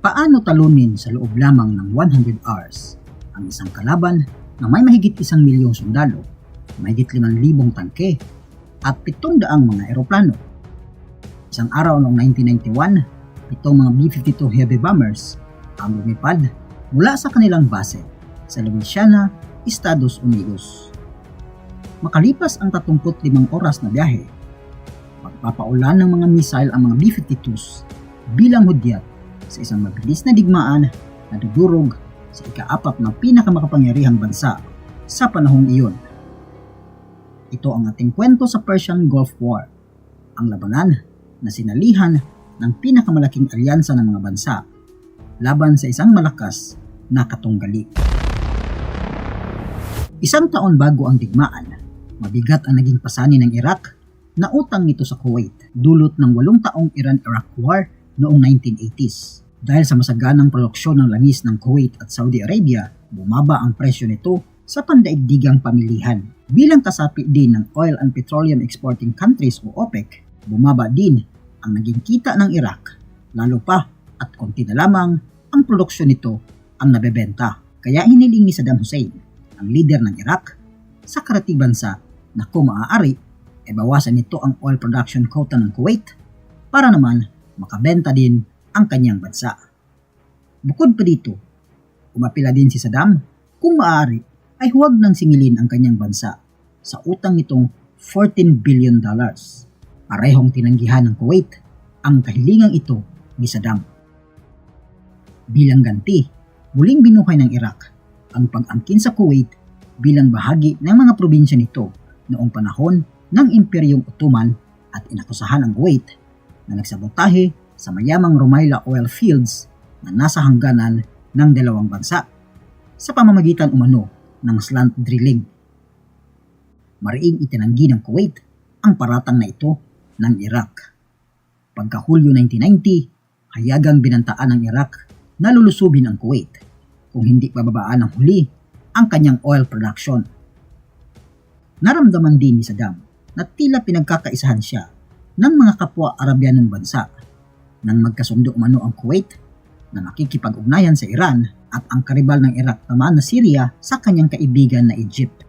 Paano talunin sa loob lamang ng 100 hours ang isang kalaban na may mahigit isang milyong sundalo, mahigit 5,000 tangke, at 700 mga eroplano? Isang araw noong 1991, itong mga B-52 heavy bombers ang lumipad mula sa kanilang base sa Louisiana, Estados Unidos. Makalipas ang 35 oras na biyahe, magpapaulan ng mga missile ang mga B-52s bilang hudyat sa isang mabilis na digmaan na dudurog sa ikaapat na pinakamakapangyarihang bansa sa panahong iyon. Ito ang ating kwento sa Persian Gulf War, ang labanan na sinalihan ng pinakamalaking alyansa ng mga bansa laban sa isang malakas na katunggali. Isang taon bago ang digmaan, mabigat ang naging pasanin ng Iraq na utang nito sa Kuwait dulot ng walong taong Iran-Iraq War noong 1980s. Dahil sa masaganang produksyon ng langis ng Kuwait at Saudi Arabia, bumaba ang presyo nito sa pandaigdigang pamilihan. Bilang kasapi din ng Oil and Petroleum Exporting Countries o OPEC, bumaba din ang naging kita ng Iraq, lalo pa at konti na lamang ang produksyon nito ang nabebenta. Kaya hiniling ni Saddam Hussein, ang leader ng Iraq, sa karatig bansa na kung maaari, e bawasan nito ang oil production quota ng Kuwait para naman makabenta din ang kanyang bansa. Bukod pa dito, umapila din si Saddam kung maaari ay huwag nang singilin ang kanyang bansa sa utang nitong 14 billion dollars. Parehong tinanggihan ng Kuwait ang kahilingang ito ni Saddam. Bilang ganti, muling binuhay ng Iraq ang pag-angkin sa Kuwait bilang bahagi ng mga probinsya nito noong panahon ng Imperyong Ottoman at inakusahan ang Kuwait na nagsabotahe sa mayamang Rumaila oil fields na nasa hangganan ng dalawang bansa sa pamamagitan umano ng slant drilling. Mariing itinanggi ng Kuwait ang paratang na ito ng Iraq. Pagka Hulyo 1990, hayagang binantaan ng Iraq na lulusubin ang Kuwait kung hindi bababaan ng huli ang kanyang oil production. Naramdaman din ni Saddam na tila pinagkakaisahan siya ng mga kapwa Arabianong bansa nang magkasundo umano ang Kuwait na makikipag-ugnayan sa Iran at ang karibal ng Iraq naman na Syria sa kanyang kaibigan na Egypt.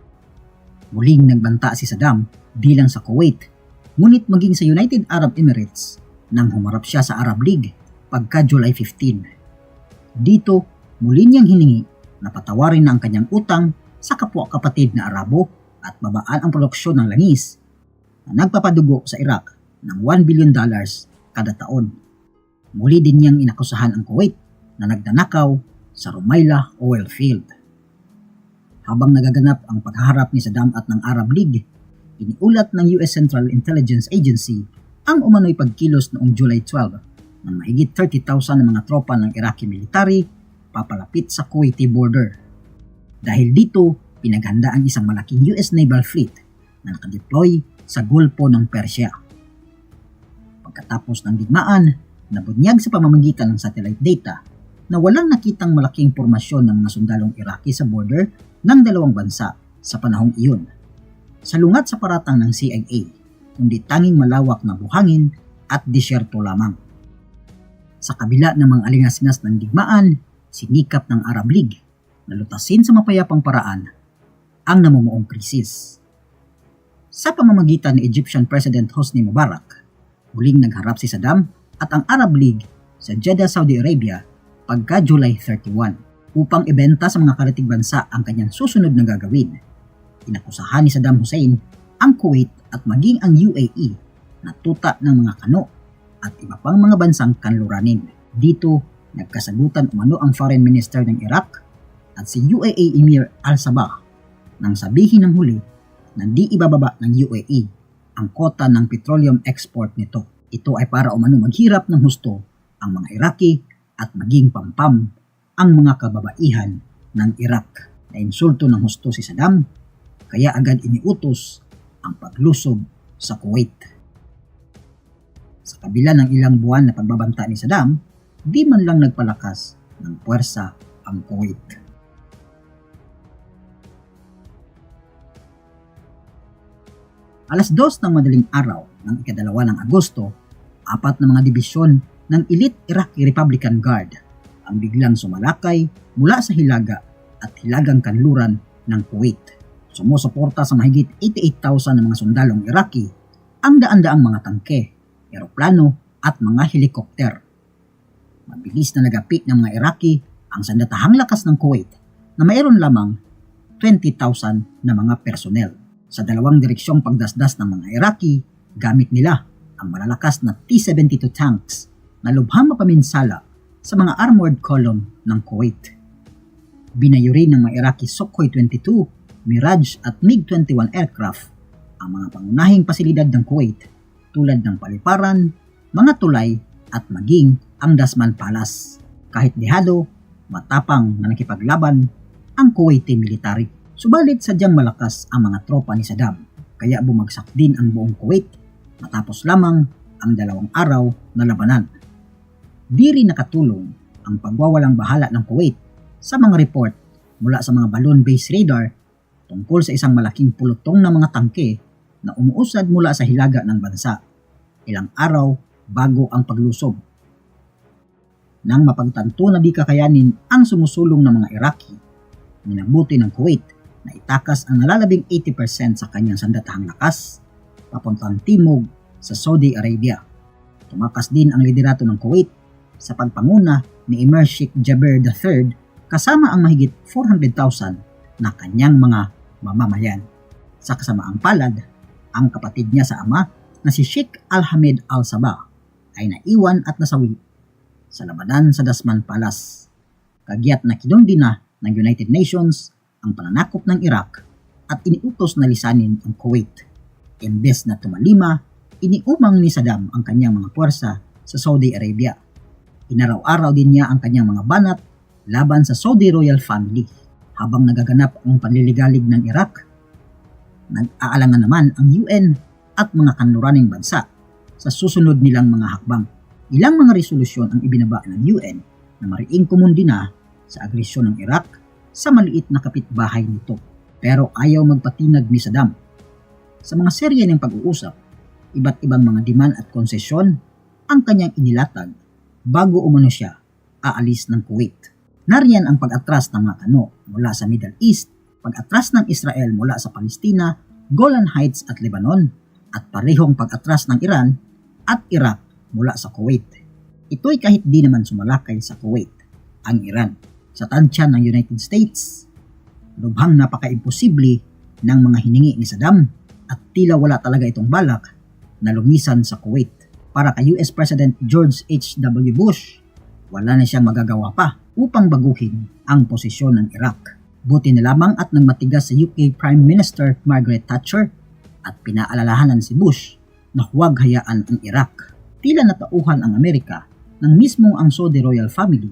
Muling nagbanta si Saddam bilang sa Kuwait, ngunit maging sa United Arab Emirates nang humarap siya sa Arab League pagka July 15. Dito, muli niyang hiningi na patawarin na ang kanyang utang sa kapwa-kapatid na Arabo at babaan ang produksyon ng langis na nagpapadugo sa Iraq ng 1 billion dollars kada taon. Muli din niyang inakusahan ang Kuwait na nagdanakaw sa Rumaila oil field. Habang nagaganap ang paghaharap ni Saddam at ng Arab League, iniulat ng US Central Intelligence Agency ang umano'y pagkilos noong July 12 ng mahigit 30,000 ng mga tropa ng Iraqi military papalapit sa Kuwaiti border. Dahil dito, pinaghanda ang isang malaking US Naval Fleet na nakadeploy sa Gulpo ng Persia. Pagkatapos ng digmaan, nabunyag sa pamamagitan ng satellite data na walang nakitang malaking formasyon ng mga sundalong Iraqi sa border ng dalawang bansa sa panahong iyon. Salungat sa paratang ng CIA, kundi tanging malawak na buhangin at disyerto lamang. Sa kabila ng mga alingas-ngas ng digmaan, sinikap ng Arab League na lutasin sa mapayapang paraan ang namumuong krisis. Sa pamamagitan ni Egyptian President Hosni Mubarak, muling nagharap si Saddam at ang Arab League sa Jeddah, Saudi Arabia pagka July 31 upang ibenta sa mga karatig bansa ang kanyang susunod na gagawin. Inakusahan ni Saddam Hussein ang Kuwait at maging ang UAE na tuta ng mga kano at iba pang mga bansang kanluranin. Dito, nagkasagutan umano ang foreign minister ng Iraq at si UAE Emir al-Sabah nang sabihin ng huli na di ibababa ng UAE ang kota ng petroleum export nito. Ito ay para umano maghirap ng husto ang mga Iraqi at maging pampam ang mga kababaihan ng Iraq na insulto ng husto si Saddam kaya agad iniutos ang paglusob sa Kuwait. Sa kabila ng ilang buwan na pagbabanta ni Saddam, di man lang nagpalakas ng puwersa ang Kuwait. Alas dos ng madaling araw ng ikadalawa ng Agosto, apat na mga dibisyon ng Elite Iraqi Republican Guard ang biglang sumalakay mula sa hilaga at hilagang kanluran ng Kuwait. Sumusuporta sa mahigit 88,000 na mga sundalong Iraqi ang daan-daang mga tangke, eroplano at mga helikopter. Mabilis na nagapit ng mga Iraqi ang sandatahang lakas ng Kuwait na mayroon lamang 20,000 na mga personnel. Sa dalawang direksyong pagdasdas ng mga Iraqi, gamit nila ang malalakas na T-72 tanks na lubhang mapaminsala sa mga armored column ng Kuwait. Binayo rin ng mga Iraqi Sukhoi 22, Mirage at MiG-21 aircraft ang mga pangunahing pasilidad ng Kuwait tulad ng paliparan, mga tulay at maging ang Dasman Palace. Kahit dehado, matapang na nakipaglaban ang Kuwaiti military. Subalit sadyang malakas ang mga tropa ni Saddam kaya bumagsak din ang buong Kuwait matapos lamang ang dalawang araw na labanan. Di rin nakatulong ang pagwawalang bahala ng Kuwait sa mga report mula sa mga balloon-based radar tungkol sa isang malaking pulutong na mga tangke na umuusad mula sa hilaga ng bansa ilang araw bago ang paglusob. Nang mapagtanto na di kakayanin ang sumusulong ng mga Iraqi, minabuti ng Kuwait na itakas ang nalalabing 80% sa kanyang sandatahang lakas papuntang timog sa Saudi Arabia. Tumakas din ang liderato ng Kuwait sa pagpanguna ni Emir Sheikh Jaber III kasama ang mahigit 400,000 na kanyang mga mamamayan. Sa kasamaang palad, ang kapatid niya sa ama na si Sheikh Al-Hamid Al-Sabah ay naiwan at nasawi sa labanan sa Dasman Palace. Kagyat na kinundi na ng United Nations ang pananakop ng Iraq at iniutos na lisanin ang Kuwait. Imbes na tumalima, iniumang ni Saddam ang kanyang mga puwersa sa Saudi Arabia. Inaraw-araw din niya ang kanyang mga banat laban sa Saudi royal family habang nagaganap ang panliligalig ng Iraq. Nag-aalangan naman ang UN at mga kanluraning bansa sa susunod nilang mga hakbang. Ilang mga resolusyon ang ibinaba ng UN na mariing kumundina sa agresyon ng Iraq sa maliit na kapitbahay nito. Pero ayaw magpatinag ni Saddam. Sa mga serye ng pag-uusap, iba't ibang mga demand at konsesyon ang kanyang inilatag bago umano siya aalis ng Kuwait. Nariyan ang pag-atras ng mga kano mula sa Middle East, pag-atras ng Israel mula sa Palestina, Golan Heights at Lebanon, at parehong pag-atras ng Iran at Iraq mula sa Kuwait. Ito'y kahit di naman sumalakay sa Kuwait, ang Iran, sa tansya ng United States. Lubhang napaka-imposible ng mga hiningi ni Saddam at tila wala talaga itong balak na lumisan sa Kuwait. Para kay US President George H.W. Bush, wala na siyang magagawa pa upang baguhin ang posisyon ng Iraq. Buti na lamang at nang matigas sa UK Prime Minister Margaret Thatcher at pinaalalahanan si Bush na huwag hayaan ang Iraq. Tila natauhan ang Amerika nang mismong ang Saudi royal family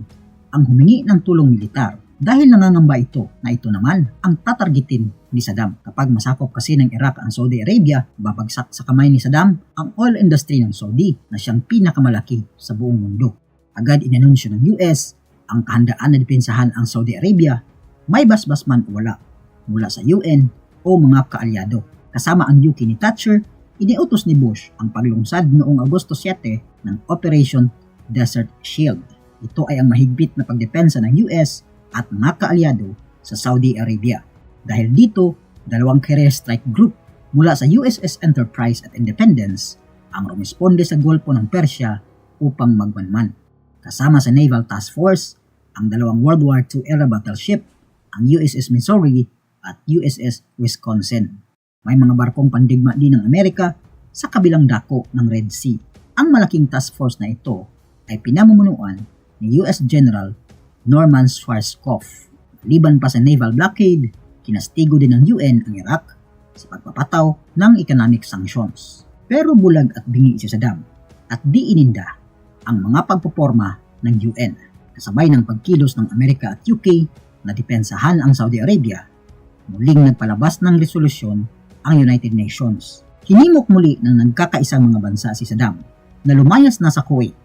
ang humingi ng tulong militar dahil nangangamba ito na ito naman ang tatargetin ni Saddam. Kapag masakop kasi ng Iraq ang Saudi Arabia, babagsak sa kamay ni Saddam ang oil industry ng Saudi na siyang pinakamalaki sa buong mundo. Agad inanunsyo ng US ang kahandaan na depensahan ang Saudi Arabia, may basbas man o wala, mula sa UN o mga kaalyado. Kasama ang UK ni Thatcher, iniutos ni Bush ang paglungsad noong Agosto 7 ng Operation Desert Shield. Ito ay ang mahigpit na pagdepensa ng US at mga kaalyado sa Saudi Arabia. Dahil dito, dalawang career strike group mula sa USS Enterprise at Independence ang rumisponde sa Golpo ng Persia upang magmanman. Kasama sa Naval Task Force, ang dalawang World War II era battleship, ang USS Missouri at USS Wisconsin. May mga barkong pandigma din ng Amerika sa kabilang dako ng Red Sea. Ang malaking task force na ito ay pinamumunuan ni US General Norman Schwarzkopf. Liban pa sa naval blockade, kinastigo din ng UN ang Iraq sa pagpapataw ng economic sanctions. Pero bulag at bingi si Saddam at di ininda ang mga pagpoporma ng UN kasabay ng pagkilos ng Amerika at UK na depensahan ang Saudi Arabia. Muling nagpalabas ng resolusyon ang United Nations. Hinimok muli ng nagkakaisang mga bansa si Saddam na lumayas na sa Kuwait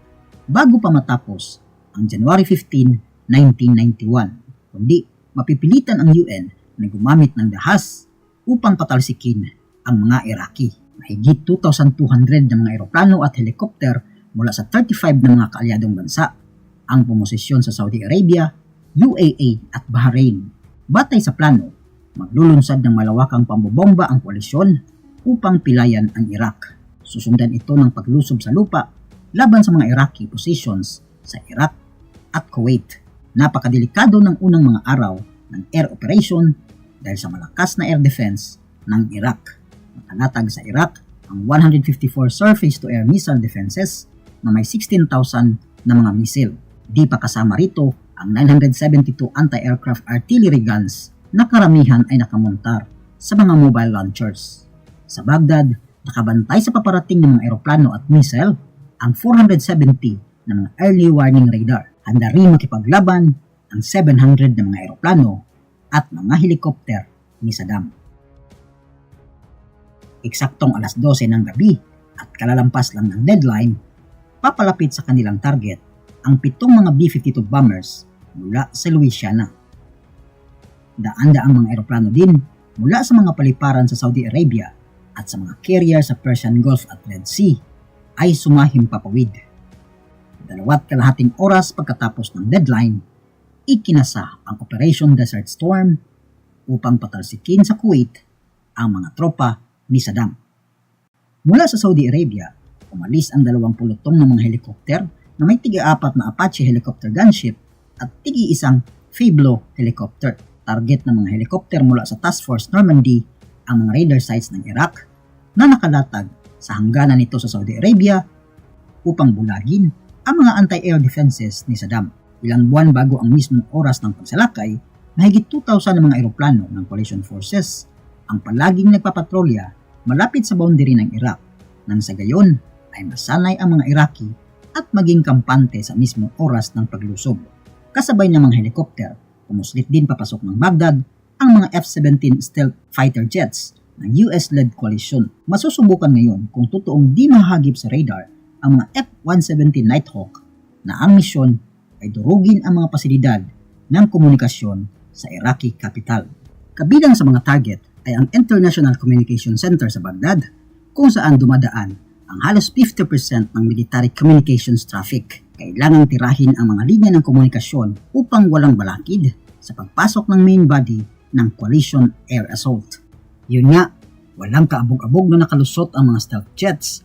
bago pa matapos ang January 15, 1991, kundi mapipilitan ang UN na gumamit ng dahas upang patalsikin ang mga Iraqi. Mahigit 2,200 na mga eroplano at helikopter mula sa 35 na mga kaalyadong bansa ang pumosisyon sa Saudi Arabia, UAE at Bahrain. Batay sa plano, maglulunsad ng malawakang pambobomba ang koalisyon upang pilayan ang Iraq. Susundan ito ng paglusob sa lupa laban sa mga Iraqi positions sa Iraq at Kuwait. Napakadelikado ng unang mga araw ng air operation dahil sa malakas na air defense ng Iraq. Nakalatag sa Iraq ang 154 surface-to-air missile defenses na may 16,000 na mga missile. Di pa kasama rito ang 972 anti-aircraft artillery guns na karamihan ay nakamontar sa mga mobile launchers. Sa Baghdad, nakabantay sa paparating ng mga eroplano at missile ang 470 na mga early warning radar. Handa rin makipaglaban ang 700 na mga eroplano at mga helikopter ni Saddam. Eksaktong alas 12 ng gabi at kalalampas lang ng deadline, papalapit sa kanilang target ang pitong mga B-52 bombers mula sa Louisiana. Daan-daang mga eroplano din mula sa mga paliparan sa Saudi Arabia at sa mga carrier sa Persian Gulf at Red Sea ay sumahim papawid. Dalawat kalahating oras pagkatapos ng deadline, ikinasa ang Operation Desert Storm upang patalsikin sa Kuwait ang mga tropa ni Saddam. Mula sa Saudi Arabia, umalis ang dalawang pulutong ng mga helikopter na may tiga-apat na Apache helicopter gunship at tigi-isang Fablo helicopter. Target ng mga helikopter mula sa Task Force Normandy ang mga radar sites ng Iraq na nakalatag sa hangganan nito sa Saudi Arabia upang bulagin ang mga anti-air defenses ni Saddam. Ilang buwan bago ang mismong oras ng pagsalakay, mahigit 2,000 na mga eroplano ng coalition forces ang palaging nagpapatrolya malapit sa boundary ng Iraq nang sa gayon ay masanay ang mga Iraqi at maging kampante sa mismong oras ng paglusob. Kasabay ng mga helikopter, pumuslit din papasok ng Baghdad ang mga F-17 stealth fighter jets ng US-led coalition. Masusubukan ngayon kung totoong di mahagip sa radar ang mga F-117 Nighthawk na ang misyon ay durugin ang mga pasilidad ng komunikasyon sa Iraqi capital. Kabilang sa mga target ay ang International Communication Center sa Baghdad kung saan dumadaan ang halos 50% ng military communications traffic. Kailangang tirahin ang mga linya ng komunikasyon upang walang balakid sa pagpasok ng main body ng coalition air assault. Yun nga, walang kaabog-abog na nakalusot ang mga stealth jets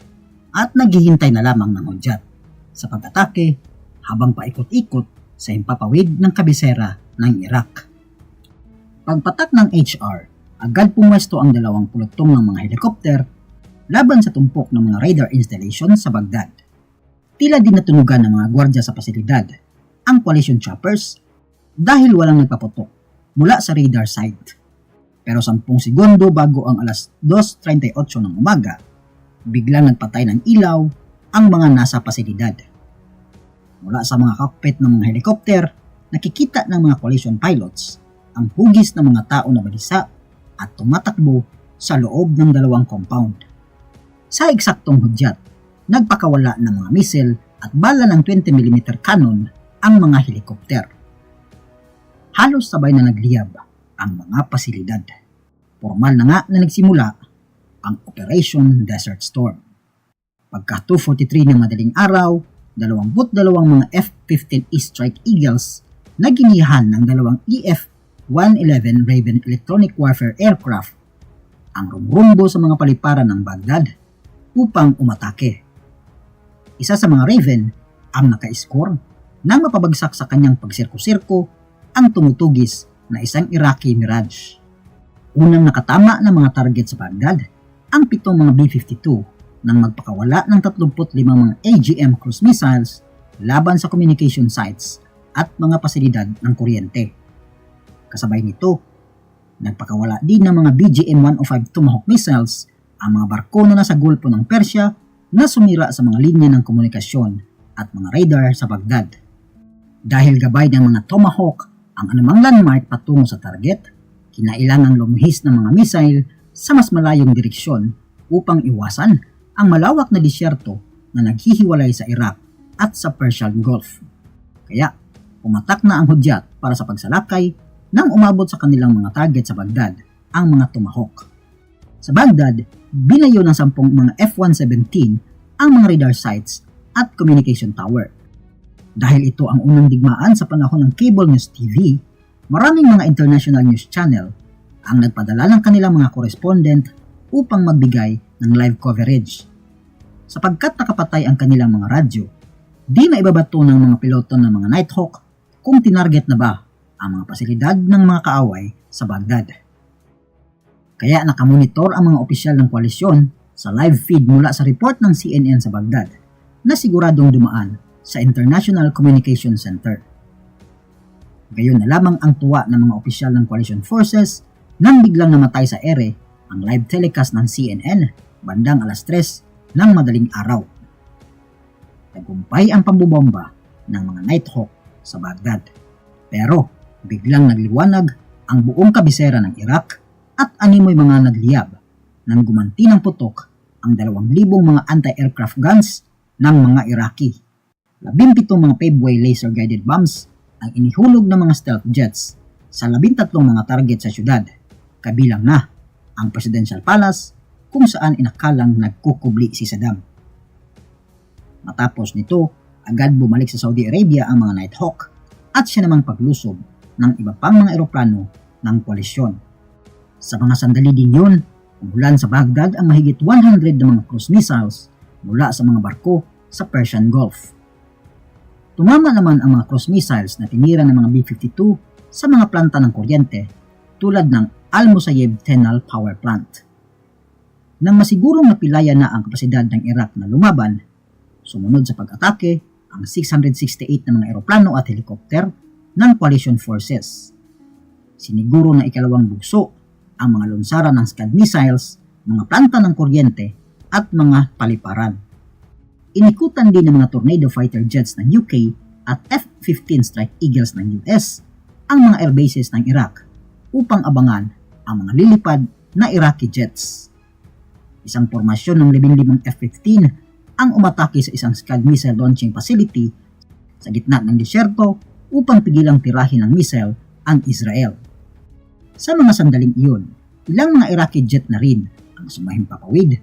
at naghihintay na lamang ng hudyat sa pag-atake habang paikot-ikot sa impapawid ng kabisera ng Iraq. Pagpatak ng HR, agad pumwesto ang dalawang pulutong ng mga helikopter laban sa tumpok ng mga radar installation sa Baghdad. Tila din natunugan ng mga gwardya sa pasilidad ang coalition choppers dahil walang nagpaputok mula sa radar site. Pero 10 segundo bago ang alas 2.38 ng umaga, biglang nagpatay ng ilaw ang mga nasa pasilidad. Mula sa mga cockpit ng mga helikopter, nakikita ng mga coalition pilots ang hugis ng mga tao na balisa at tumatakbo sa loob ng dalawang compound. Sa eksaktong hudyat, nagpakawala ng mga missile at bala ng 20mm cannon ang mga helikopter. Halos sabay na nagliyab ang mga pasilidad. Formal na nga na nagsimula ang Operation Desert Storm. Pagka 2.43 ng madaling araw, dalawang mga F-15 E Strike Eagles na ginihan ng dalawang EF-111 Raven Electronic Warfare Aircraft ang rumrumbo sa mga paliparan ng Baghdad upang umatake. Isa sa mga Raven ang naka-score nang mapabagsak sa kanyang pagsirko-sirko ang tumutugis na isang Iraqi Mirage. Unang nakatama ng mga target sa Baghdad ang pitong mga B-52 nang magpakawala ng 35 mga AGM cruise missiles laban sa communication sites at mga pasilidad ng kuryente. Kasabay nito, nagpakawala din ng mga BGM-105 Tomahawk missiles ang mga barko na nasa Gulpo ng Persya na sumira sa mga linya ng komunikasyon at mga radar sa Baghdad. Dahil gabay ng mga Tomahawk ang anumang landmark patungo sa target, kinailangan lumihis ng mga missile sa mas malayong direksyon upang iwasan ang malawak na disyerto na naghihiwalay sa Iraq at sa Persian Gulf. Kaya, umatak na ang hudyat para sa pagsalakay nang umabot sa kanilang mga target sa Baghdad ang mga Tomahawk. Sa Baghdad, binayo ng sampung mga F-117 ang mga radar sites at communication tower. Dahil ito ang unang digmaan sa panahon ng cable news TV, maraming mga international news channel ang nagpadala ng kanilang mga correspondent upang magbigay ng live coverage. Sapagkat nakapatay ang kanilang mga radyo, di na ibabato ng mga piloto ng mga Nighthawk kung tinarget na ba ang mga pasilidad ng mga kaaway sa Baghdad. Kaya nakamonitor ang mga opisyal ng koalisyon sa live feed mula sa report ng CNN sa Baghdad na siguradong dumaan sa International Communication Center. Gayon na lamang ang tuwa ng mga opisyal ng coalition forces nang biglang namatay sa ere ang live telecast ng CNN bandang alas 3 ng madaling araw. Tagumpay ang pambubomba ng mga Nighthawk sa Baghdad. Pero biglang nagliwanag ang buong kabisera ng Iraq at animoy mga nagliyab nang gumanti ng putok ang 2,000 mga anti-aircraft guns ng mga Iraqi. Labimpitong mga Paveway laser-guided bombs ang inihulog ng mga stealth jets sa labintatlong mga target sa syudad, kabilang na ang Presidential Palace kung saan inakalang nagkukubli si Saddam. Matapos nito, agad bumalik sa Saudi Arabia ang mga Nighthawk at siya namang paglusob ng iba pang mga eroplano ng koalisyon. Sa mga sandali din yun, umulan sa Baghdad ang mahigit 100 na mga cruise missiles mula sa mga barko sa Persian Gulf. Tumama naman ang mga cruise missiles na tinira ng mga B-52 sa mga planta ng kuryente tulad ng Al-Musayeb Tenal Power Plant. Nang masigurong napilaya na ang kapasidad ng Iraq na lumaban, sumunod sa pag-atake ang 668 na mga eroplano at helikopter ng coalition forces. Siniguro na ikalawang bugso ang mga lunsaran ng Scud missiles, mga planta ng kuryente at mga paliparan. Inikutan din ng mga tornado fighter jets ng UK at F-15 Strike Eagles ng US ang mga airbases ng Iraq upang abangan ang mga lilipad na Iraqi jets. Isang formasyon ng 15 F-15 ang umatake sa isang Scud missile launching facility sa gitna ng disyerto upang pigilang tirahin ng missile ang Israel. Sa mga sandaling iyon, ilang mga Iraqi jet na rin ang sumahing papawid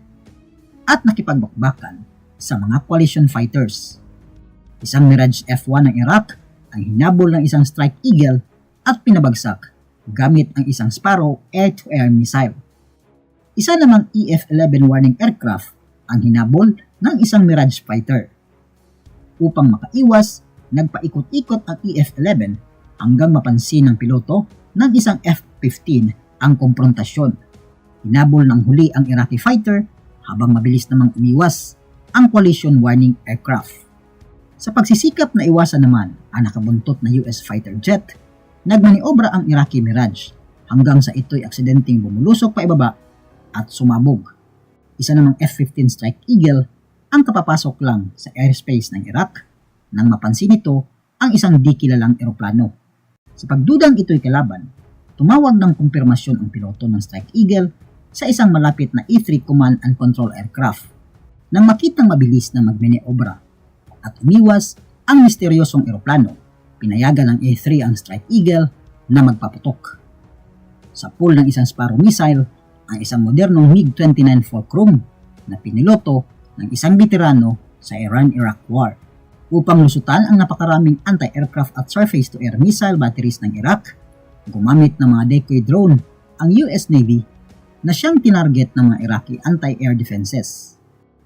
at nakipagbakbakan sa mga coalition fighters. Isang Mirage F-1 ng Iraq ang hinabol ng isang Strike Eagle at pinabagsak gamit ang isang Sparrow air-to-air missile. Isa namang EF-11 warning aircraft ang hinabol ng isang Mirage fighter. Upang makaiwas nagpaikot-ikot ang EF-11 hanggang mapansin ng piloto ng isang F-15 ang komprontasyon. Hinabol ng huli ang Iraqi fighter habang mabilis namang umiwas ang collision warning aircraft. Sa pagsisikap na iwasan naman ang nakabuntot na US fighter jet, nagmaniobra ang Iraqi Mirage hanggang sa ito'y aksidenteng bumulusok pa ibaba at sumabog. Isa namang F-15 Strike Eagle ang kapapasok lang sa airspace ng Iraq nang mapansin nito ang isang di kilalang eroplano. Sa pagdudang ito'y kalaban, tumawag ng kumpirmasyon ang piloto ng Strike Eagle sa isang malapit na E-3 command and control aircraft. Nang makitang mabilis na magmeneobra at umiwas ang misteryosong eroplano, pinayagan ng A3 ang Strike Eagle na magpaputok. Sa pool ng isang Sparrow missile, ang isang modernong MiG-29 Fulcrum na piniloto ng isang veterano sa Iran-Iraq War upang lusutan ang napakaraming anti-aircraft at surface-to-air missile batteries ng Iraq, gumamit ng mga decoy drone ang US Navy na siyang tinarget ng mga Iraqi anti-air defenses.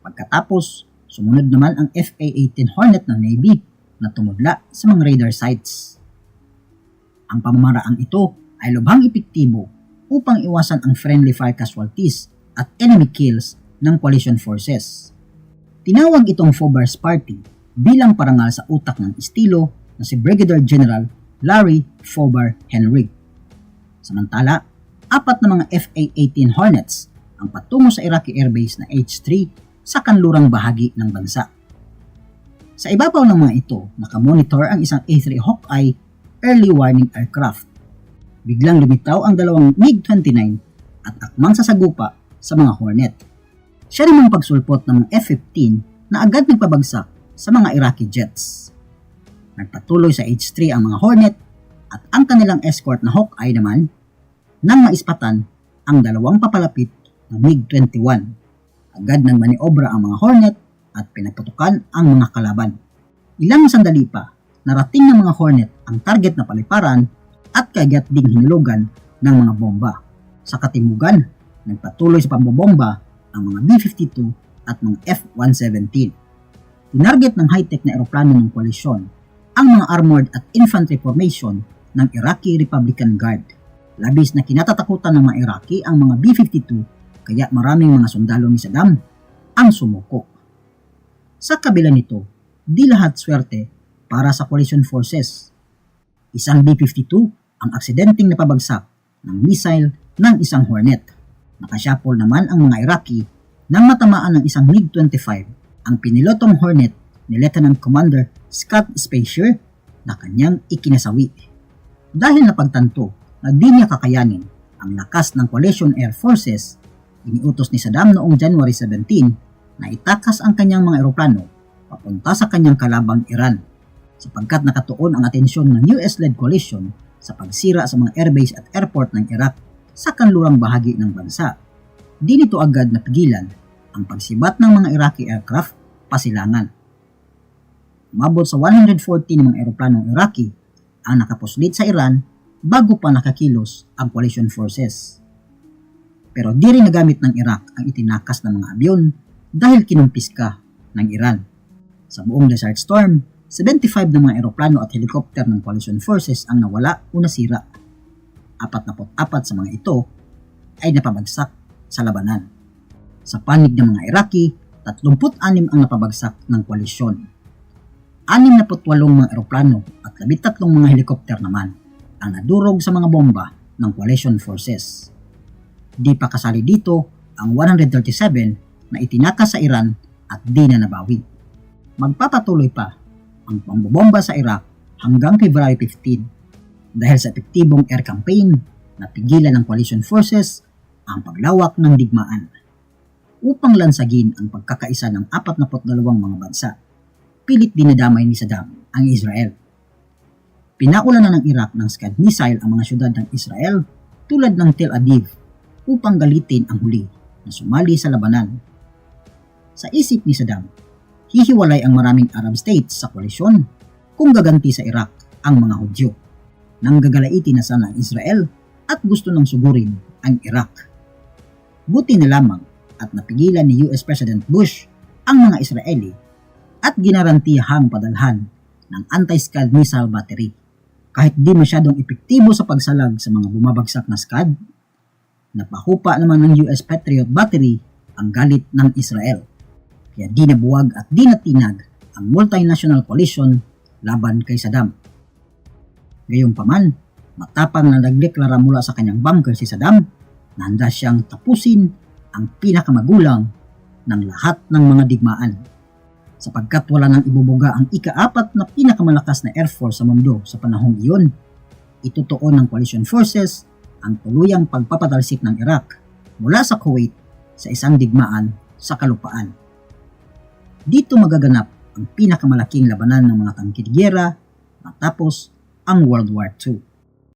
Pagkatapos, sumunod naman ang FA-18 Hornet ng Navy na tumudla sa mga radar sites. Ang pamamaraang ito ay lubhang epektibo upang iwasan ang friendly fire casualties at enemy kills ng coalition forces. Tinawag itong Fobars Party bilang parangal sa utak ng estilo na si Brigadier General Larry Fobar Henry. Samantala, apat na mga FA-18 Hornets ang patungo sa Iraqi Airbase na H-3 sa kanlurang bahagi ng bansa. Sa ibabaw ng mga ito, nakamonitor ang isang A-3 Hawkeye early warning aircraft. Biglang lumitaw ang dalawang MiG-29 at akmang sasagupa sa mga Hornet. Siya namang pagsulpot ng F-15 na agad nagpabagsak sa mga Iraqi jets. Nagpatuloy sa H-3 ang mga Hornet at ang kanilang escort na Hawkeye naman nang maispatan ang dalawang papalapit na MiG-21. Agad nang maniobra ang mga Hornet at pinaputukan ang mga kalaban. Ilang sandali pa, narating ng mga Hornet ang target na paliparan at kagat ding hinulugan ng mga bomba. Sa katimugan, nagpatuloy sa pambobomba ang mga B-52 at mga F-117. Tinarget ng high-tech na eroplano ng koalisyon ang mga armored at infantry formation ng Iraqi Republican Guard. Labis na kinatatakutan ng mga Iraqi ang mga B-52 kaya maraming mga sundalo ni Saddam ang sumuko. Sa kabila nito, di lahat swerte para sa coalition forces. Isang B-52 ang aksidenteng napabagsak ng missile ng isang Hornet. Nakasyapol naman ang mga Iraqi nang matamaan ng isang MiG-25 ang pinilotong Hornet ni Lieutenant Commander Scott Spacier na kanyang ikinasawi. Dahil napagtanto na di niya kakayanin ang lakas ng Coalition Air Forces, iniutos ni Saddam noong January 17 na itakas ang kanyang mga eroplano papunta sa kanyang kalabang Iran sapagkat nakatuon ang atensyon ng US-led coalition sa pagsira sa mga airbase at airport ng Iraq sa kanlurang bahagi ng bansa. Di nito agad napigilan ang pagsibat ng mga Iraqi aircraft pasilangan. Umabot sa 114 mga eroplanong Iraqi ang nakapuslit sa Iran bago pa nakakilos ang coalition forces. Pero di rin nagamit ng Iraq ang itinakas ng mga abyon dahil kinumpiska ng Iran. Sa buong Desert Storm, 75 ng mga eroplano at helicopter ng coalition forces ang nawala o nasira. 44 sa mga ito ay napabagsak sa labanan. Sa panig ng mga Iraqi, 36 ang napabagsak ng koalisyon. 68 mga eroplano at 13 mga helikopter naman ang nadurog sa mga bomba ng coalition forces. Di pa kasali dito ang 137 na itinakas sa Iran at di na nabawi. Magpapatuloy pa ang pambobomba sa Iraq hanggang February 15 dahil sa epektibong air campaign na pigilan ng coalition forces ang paglawak ng digmaan upang lansagin ang pagkakaisa ng 42 mga bansa. Pilit dinadamay ni Saddam ang Israel. Pinaulan na ng Iraq ng Scud missile ang mga syudad ng Israel tulad ng Tel Aviv upang galitin ang huli na sumali sa labanan. Sa isip ni Saddam, hihiwalay ang maraming Arab states sa koalisyon kung gaganti sa Iraq ang mga Hudyo. Nang gagalaiti na sana ang Israel at gusto nang sugurin ang Iraq. Buti na lamang at napigilan ni US President Bush ang mga Israeli at ginarantiyahang padalhan ng anti-Scud missile battery. Kahit di masyadong epektibo sa pagsalag sa mga bumabagsak na Scud, napahupa naman ng US Patriot battery ang galit ng Israel. Kaya di nabuwag at di natinag ang multinational coalition laban kay Saddam. Gayunpaman, matapang na nagdeklara mula sa kanyang bunker si Saddam na handa siyang tapusin ang pinakamagulang ng lahat ng mga digmaan. Sapagkat wala nang ibubuga ang ikaapat na pinakamalakas na air force sa mundo sa panahong iyon, itutuon ng coalition forces ang tuluyang pagpapatalsik ng Iraq mula sa Kuwait sa isang digmaan sa kalupaan. Dito magaganap ang pinakamalaking labanan ng mga tangkidyera matapos ang World War II.